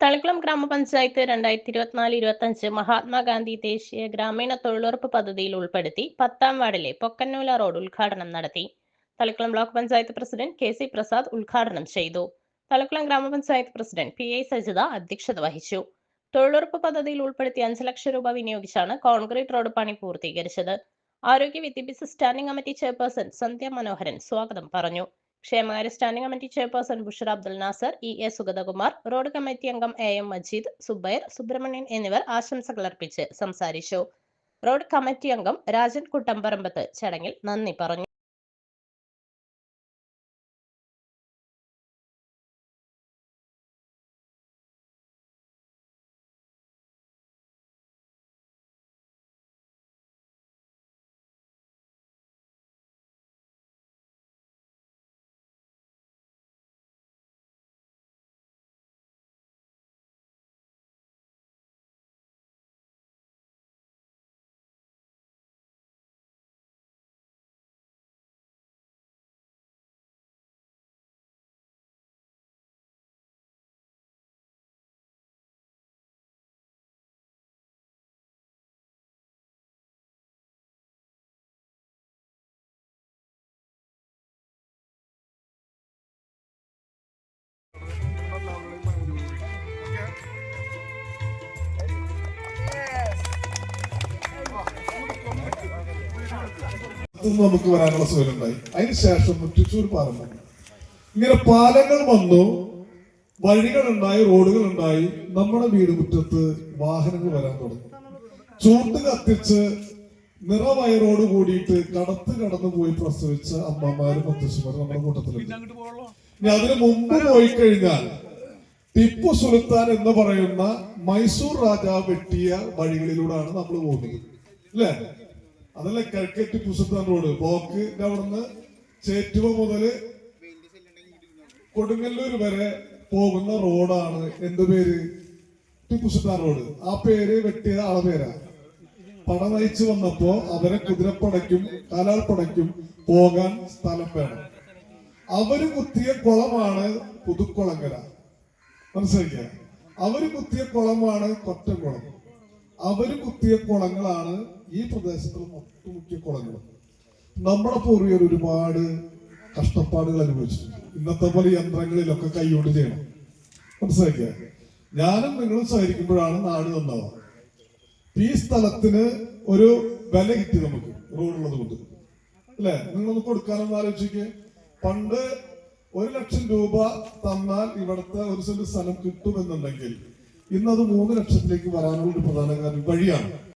തളിക്കുളം ഗ്രാമപഞ്ചായത്ത് രണ്ടായിരത്തി ഇരുപത്തിനാല് ഇരുപത്തഞ്ച് മഹാത്മാഗാന്ധി ദേശീയ ഗ്രാമീണ തൊഴിലുറപ്പ് പദ്ധതിയിൽ ഉൾപ്പെടുത്തി പത്താം വാർഡിലെ പൊക്കന്നൂല റോഡ് ഉദ്ഘാടനം നടത്തി. Thalikkulam block panchayat president K C Prasad ഉദ്ഘാടനം ചെയ്തു. തളിക്കുളം ഗ്രാമപഞ്ചായത്ത് പ്രസിഡന്റ് പി ഐ സജിത അധ്യക്ഷത വഹിച്ചു. തൊഴിലുറപ്പ് പദ്ധതിയിൽ ഉൾപ്പെടുത്തി അഞ്ച് ലക്ഷം രൂപ വിനിയോഗിച്ചാണ് കോൺക്രീറ്റ് റോഡ് പണി പൂർത്തീകരിച്ചത്. ആരോഗ്യ വിദ്യാഭ്യാസ standing committee chairperson Sandhya Manoharan സ്വാഗതം പറഞ്ഞു. ക്ഷേമകാര്യ standing committee chairperson Bushar Abdul Nasser E A Sugathakumar road committee അംഗം എ എം മജീദ് സുബൈർ സുബ്രഹ്മണ്യൻ എന്നിവർ ആശംസകൾ അർപ്പിച്ച് സംസാരിച്ചു. റോഡ് കമ്മിറ്റി അംഗം രാജൻ കുട്ടമ്പറമ്പത്ത് ചടങ്ങിൽ നന്ദി പറഞ്ഞു. ഇതൊന്നും നമുക്ക് വരാനുള്ള സൗകര്യം ഉണ്ടായി. അതിന് ശേഷം മുറ്റിച്ചൂർ പാലം വന്നു. ഇങ്ങനെ പാലങ്ങൾ വന്നു വഴികൾ ഉണ്ടായി റോഡുകൾ ഉണ്ടായി നമ്മുടെ വീട് മുറ്റത്ത് വാഹനങ്ങൾ വരാൻ തുടങ്ങി. ചൂട്ട് കത്തിച്ച് നിറവയറോട് കൂടിയിട്ട് കടത്ത് കടന്നു പോയി പ്രസവിച്ച അമ്മമാരും മുത്തശ്ശിമാരും നമ്മുടെ കൂട്ടത്തിലുണ്ട്. ഇനി അതിനു മുമ്പ് പോയി കഴിഞ്ഞാൽ ടിപ്പു സുൽത്താൻ എന്ന് പറയുന്ന മൈസൂർ രാജാവ് വെട്ടിയ വഴികളിലൂടെയാണ് നമ്മൾ പോകുന്നത്. അല്ലേ? അതല്ല കിഴക്കേ കുസുത്താൻ റോഡ്. ബ്ലോക്കിന്റെ അവിടുന്ന് ചേറ്റുവ മുതൽ കൊടുങ്ങല്ലൂർ വരെ പോകുന്ന റോഡാണ്. എന്ത് പേര്? ടിപ്പുസുൽത്താൻ റോഡ്. ആ പേര് വെട്ടിയ ആളെ പേരാ. പട നയിച്ചു വന്നപ്പോ അവരെ കുതിരപ്പടയ്ക്കും കാലാൾപ്പടയ്ക്കും പോകാൻ സ്ഥലം വേണം. അവർ കുത്തിയ കുളമാണ് പുതുക്കുളങ്ങര. മനസ്സിലാക്കിയ അവർ കുത്തിയ കുളമാണ് കൊറ്റംകുളം. അവർ കുത്തിയ കുളങ്ങളാണ് ഈ പ്രദേശത്തുള്ള മുക്കിയ കുളങ്ങൾ നമ്മുടെ പൂർവികർ ഒരുപാട് കഷ്ടപ്പാടുകൾ അനുഭവിച്ചിട്ടുണ്ട്. ഇന്നത്തെ പോലെ യന്ത്രങ്ങളിലൊക്കെ കൈകൊണ്ട് ചെയ്യണം. മനസ്സിലാക്കിയ ഞാനും നിങ്ങളും സഹകരിക്കുമ്പോഴാണ് നാട് നന്നാവുക. ഈ സ്ഥലത്തിന് ഒരു വില കിട്ടി നമുക്ക് റോഡുള്ളത് കൊണ്ട്. അല്ലെ? നിങ്ങളൊന്ന് കൊടുക്കാനൊന്ന് ആലോചിക്ക്. പണ്ട് ഒരു ലക്ഷം രൂപ തന്നാൽ ഇവിടുത്തെ ഒരു സെന്റ് സ്ഥലം കിട്ടുമെന്നുണ്ടെങ്കിൽ ഇന്നത് മൂന്ന് ലക്ഷത്തിലേക്ക് വരാനുള്ള ഒരു പ്രധാന കാര്യം വഴിയാണ്.